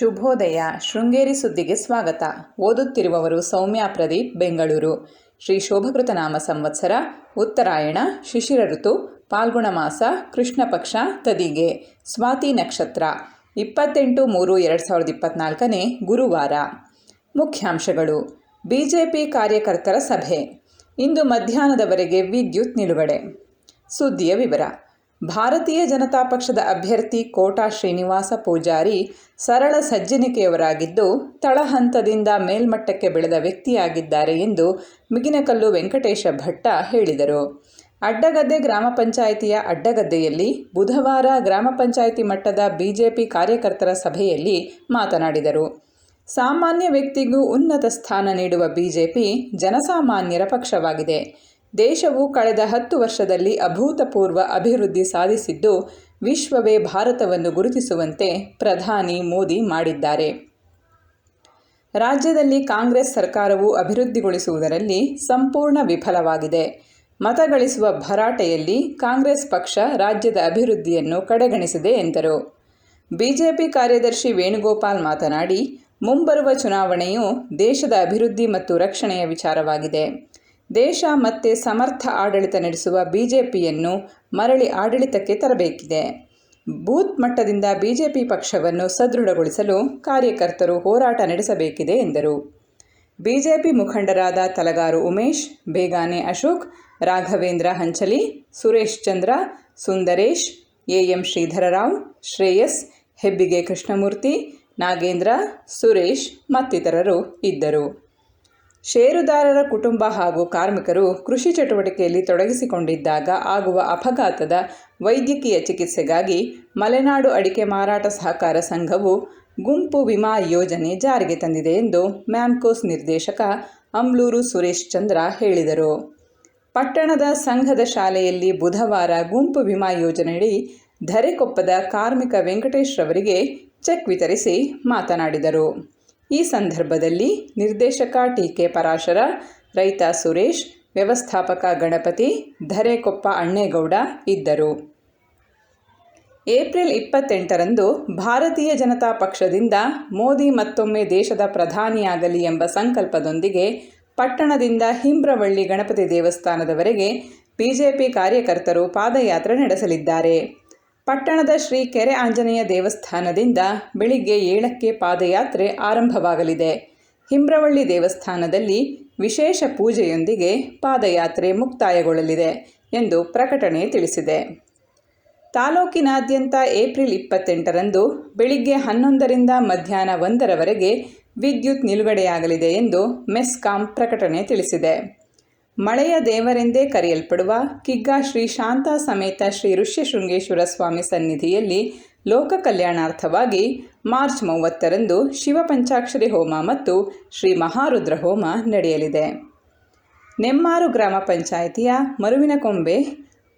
ಶುಭೋದಯ, ಶೃಂಗೇರಿ ಸುದ್ದಿಗೆ ಸ್ವಾಗತ. ಓದುತ್ತಿರುವವರು ಸೌಮ್ಯ ಪ್ರದೀಪ್, ಬೆಂಗಳೂರು. ಶ್ರೀ ಶೋಭಕೃತ ನಾಮ ಸಂವತ್ಸರ, ಉತ್ತರಾಯಣ, ಶಿಶಿರ ಋತು ಪಾಲ್ಗುಣ ಮಾಸ, ಕೃಷ್ಣ ಪಕ್ಷ, ತದಿಗೆ. ಸ್ವಾತಿ ನಕ್ಷತ್ರ, ಇಪ್ಪತ್ತೆಂಟು ಮೂರು ಎರಡು ಸಾವಿರದ ಇಪ್ಪತ್ನಾಲ್ಕನೇ ಗುರುವಾರ. ಮುಖ್ಯಾಂಶಗಳು. ಬಿಜೆಪಿ ಕಾರ್ಯಕರ್ತರ ಸಭೆ. ಇಂದು ಮಧ್ಯಾಹ್ನದವರೆಗೆ ವಿದ್ಯುತ್ ನಿಲುಗಡೆ. ಸುದ್ದಿಯ ವಿವರ. ಭಾರತೀಯ ಜನತಾ ಪಕ್ಷದ ಅಭ್ಯರ್ಥಿ ಕೋಟಾ ಶ್ರೀನಿವಾಸ ಪೂಜಾರಿ ಸರಳ ಸಜ್ಜನಿಕೆಯವರಾಗಿದ್ದು ತಳಹಂತದಿಂದ ಮೇಲ್ಮಟ್ಟಕ್ಕೆ ಬೆಳೆದ ವ್ಯಕ್ತಿಯಾಗಿದ್ದಾರೆ ಎಂದು ಮಿಗಿನಕಲ್ಲು ವೆಂಕಟೇಶ ಭಟ್ಟ ಹೇಳಿದರು. ಅಡ್ಡಗದ್ದೆ ಗ್ರಾಮ ಪಂಚಾಯಿತಿಯ ಅಡ್ಡಗದ್ದೆಯಲ್ಲಿ ಬುಧವಾರ ಗ್ರಾಮ ಪಂಚಾಯಿತಿ ಮಟ್ಟದ ಬಿಜೆಪಿ ಕಾರ್ಯಕರ್ತರ ಸಭೆಯಲ್ಲಿ ಮಾತನಾಡಿದರು. ಸಾಮಾನ್ಯ ವ್ಯಕ್ತಿಗೂ ಉನ್ನತ ಸ್ಥಾನ ನೀಡುವ ಬಿಜೆಪಿ ಜನಸಾಮಾನ್ಯರ ಪಕ್ಷವಾಗಿದೆ. ದೇಶವು ಕಳೆದ ಹತ್ತು ವರ್ಷದಲ್ಲಿ ಅಭೂತಪೂರ್ವ ಅಭಿವೃದ್ಧಿ ಸಾಧಿಸಿದ್ದು, ವಿಶ್ವವೇ ಭಾರತವನ್ನು ಗುರುತಿಸುವಂತೆ ಪ್ರಧಾನಿ ಮೋದಿ ಮಾಡಿದ್ದಾರೆ. ರಾಜ್ಯದಲ್ಲಿ ಕಾಂಗ್ರೆಸ್ ಸರ್ಕಾರವು ಅಭಿವೃದ್ಧಿಗೊಳಿಸುವುದರಲ್ಲಿ ಸಂಪೂರ್ಣ ವಿಫಲವಾಗಿದೆ. ಮತಗಳಿಸುವ ಭರಾಟೆಯಲ್ಲಿ ಕಾಂಗ್ರೆಸ್ ಪಕ್ಷ ರಾಜ್ಯದ ಅಭಿವೃದ್ಧಿಯನ್ನು ಕಡೆಗಣಿಸಿದೆ ಎಂದರು. ಬಿಜೆಪಿ ಕಾರ್ಯದರ್ಶಿ ವೇಣುಗೋಪಾಲ್ ಮಾತನಾಡಿ, ಮುಂಬರುವ ಚುನಾವಣೆಯು ದೇಶದ ಅಭಿವೃದ್ಧಿ ಮತ್ತು ರಕ್ಷಣೆಯ ವಿಚಾರವಾಗಿದೆ. ದೇಶ ಮತ್ತೆ ಸಮರ್ಥ ಆಡಳಿತ ನಡೆಸುವ ಬಿಜೆಪಿಯನ್ನು ಮರಳಿ ಆಡಳಿತಕ್ಕೆ ತರಬೇಕಿದೆ. ಬೂತ್ ಮಟ್ಟದಿಂದ ಬಿಜೆಪಿ ಪಕ್ಷವನ್ನು ಸದೃಢಗೊಳಿಸಲು ಕಾರ್ಯಕರ್ತರು ಹೋರಾಟ ನಡೆಸಬೇಕಿದೆ ಎಂದರು. ಬಿಜೆಪಿ ಮುಖಂಡರಾದ ತಲಗಾರು ಉಮೇಶ್, ಬೇಗಾನೆ ಅಶೋಕ್, ರಾಘವೇಂದ್ರ ಹಂಚಲಿ, ಸುರೇಶ್ ಚಂದ್ರ, ಸುಂದರೇಶ್, ಎಎಂ ಶ್ರೀಧರರಾವ್, ಶ್ರೇಯಸ್, ಹೆಬ್ಬಿಗೆ ಕೃಷ್ಣಮೂರ್ತಿ, ನಾಗೇಂದ್ರ, ಸುರೇಶ್ ಮತ್ತಿತರರು ಇದ್ದರು. ಷೇರುದಾರರ ಕುಟುಂಬ ಹಾಗೂ ಕಾರ್ಮಿಕರು ಕೃಷಿ ಚಟುವಟಿಕೆಯಲ್ಲಿ ತೊಡಗಿಸಿಕೊಂಡಿದ್ದಾಗ ಆಗುವ ಅಪಘಾತದ ವೈದ್ಯಕೀಯ ಚಿಕಿತ್ಸೆಗಾಗಿ ಮಲೆನಾಡು ಅಡಿಕೆ ಮಾರಾಟ ಸಹಕಾರ ಸಂಘವು ಗುಂಪು ವಿಮಾ ಯೋಜನೆ ಜಾರಿಗೆ ತಂದಿದೆ ಎಂದು ಮ್ಯಾಮ್ಕೋಸ್ ನಿರ್ದೇಶಕ ಅಮ್ಲೂರು ಸುರೇಶ್ ಚಂದ್ರ ಹೇಳಿದರು. ಪಟ್ಟಣದ ಸಂಘದ ಶಾಲೆಯಲ್ಲಿ ಬುಧವಾರ ಗುಂಪು ವಿಮಾ ಯೋಜನೆಯಡಿ ಧರೆಕೊಪ್ಪದ ಕಾರ್ಮಿಕ ವೆಂಕಟೇಶ್ ರವರಿಗೆ ಚೆಕ್ ವಿತರಿಸಿ ಮಾತನಾಡಿದರು. ಈ ಸಂದರ್ಭದಲ್ಲಿ ನಿರ್ದೇಶಕ ಟಿ ಕೆ ಪರಾಶರ, ರೈತ ಸುರೇಶ್, ವ್ಯವಸ್ಥಾಪಕ ಗಣಪತಿ, ಧರೆಕೊಪ್ಪ ಅಣ್ಣೇಗೌಡ ಇದ್ದರು. ಏಪ್ರಿಲ್ ಇಪ್ಪತ್ತೆಂಟರಂದು ಭಾರತೀಯ ಜನತಾ ಪಕ್ಷದಿಂದ ಮೋದಿ ಮತ್ತೊಮ್ಮೆ ದೇಶದ ಪ್ರಧಾನಿಯಾಗಲಿ ಎಂಬ ಸಂಕಲ್ಪದೊಂದಿಗೆ ಪಟ್ಟಣದಿಂದ ಹಿಂಬ್ರವಳ್ಳಿ ಗಣಪತಿ ದೇವಸ್ಥಾನದವರೆಗೆ ಬಿಜೆಪಿ ಕಾರ್ಯಕರ್ತರು ಪಾದಯಾತ್ರೆ ನಡೆಸಲಿದ್ದಾರೆ. ಪಟ್ಟಣದ ಶ್ರೀ ಕೆರೆ ಆಂಜನೇಯ ದೇವಸ್ಥಾನದಿಂದ ಬೆಳಿಗ್ಗೆ ಏಳಕ್ಕೆ ಪಾದಯಾತ್ರೆ ಆರಂಭವಾಗಲಿದೆ. ಹಿಂಬ್ರವಳ್ಳಿ ದೇವಸ್ಥಾನದಲ್ಲಿ ವಿಶೇಷ ಪೂಜೆಯೊಂದಿಗೆ ಪಾದಯಾತ್ರೆ ಮುಕ್ತಾಯಗೊಳ್ಳಲಿದೆ ಎಂದು ಪ್ರಕಟಣೆ ತಿಳಿಸಿದೆ. ತಾಲೂಕಿನಾದ್ಯಂತ ಏಪ್ರಿಲ್ ಇಪ್ಪತ್ತೆಂಟರಂದು ಬೆಳಿಗ್ಗೆ ಹನ್ನೊಂದರಿಂದ ಮಧ್ಯಾಹ್ನ ಒಂದರವರೆಗೆ ವಿದ್ಯುತ್ ನಿಲುಗಡೆಯಾಗಲಿದೆ ಎಂದು ಮೆಸ್ಕಾಂ ಪ್ರಕಟಣೆ ತಿಳಿಸಿದೆ. ಮಳೆಯ ದೇವರೆಂದೇ ಕರೆಯಲ್ಪಡುವ ಕಿಗ್ಗಾ ಶ್ರೀ ಶಾಂತಾ ಸಮೇತ ಶ್ರೀ ಋಷ್ಯಶೃಂಗೇಶ್ವರ ಸ್ವಾಮಿ ಸನ್ನಿಧಿಯಲ್ಲಿ ಲೋಕ ಕಲ್ಯಾಣಾರ್ಥವಾಗಿ ಮಾರ್ಚ್ ಮೂವತ್ತರಂದು ಶಿವಪಂಚಾಕ್ಷರಿ ಹೋಮ ಮತ್ತು ಶ್ರೀ ಮಹಾರುದ್ರ ಹೋಮ ನಡೆಯಲಿದೆ. ನೆಮ್ಮಾರು ಗ್ರಾಮ ಪಂಚಾಯಿತಿಯ ಮರುವಿನಕೊಂಬೆ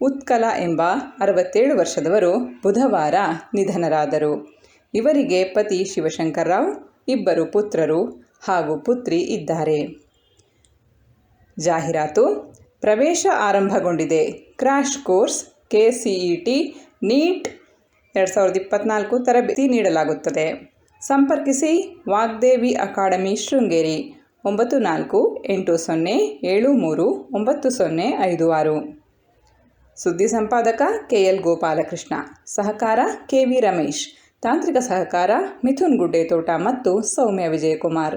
ಉತ್ಕಲ ಎಂಬ ಅರವತ್ತೇಳು ವರ್ಷದವರು ಬುಧವಾರ ನಿಧನರಾದರು. ಇವರಿಗೆ ಪತಿ ಶಿವಶಂಕರರಾವ್, ಇಬ್ಬರು ಪುತ್ರರು ಹಾಗೂ ಪುತ್ರಿ ಇದ್ದಾರೆ. ಜಾಹೀರಾತು ಪ್ರವೇಶ ಆರಂಭಗೊಂಡಿದೆ. Crash course K C E T NEET ಎರಡು ಸಾವಿರದ ಇಪ್ಪತ್ನಾಲ್ಕು ತರಬೇತಿ ನೀಡಲಾಗುತ್ತದೆ. ಸಂಪರ್ಕಿಸಿ ವಾಗ್ದೇವಿ ಅಕಾಡೆಮಿ, ಶೃಂಗೇರಿ ಒಂಬತ್ತು ನಾಲ್ಕು ಎಂಟು ಸೊನ್ನೆ ಏಳು ಮೂರು ಒಂಬತ್ತು ಸೊನ್ನೆ ಐದು ಆರು. ಸುದ್ದಿ ಸಂಪಾದಕ ಕೆ ಎಲ್ ಗೋಪಾಲಕೃಷ್ಣ, ಸಹಕಾರ ಕೆ ವಿ ರಮೇಶ್, ತಾಂತ್ರಿಕ ಸಹಕಾರ ಮಿಥುನ್ ಗುಡ್ಡೆತೋಟ ಮತ್ತು ಸೌಮ್ಯ ವಿಜಯಕುಮಾರ್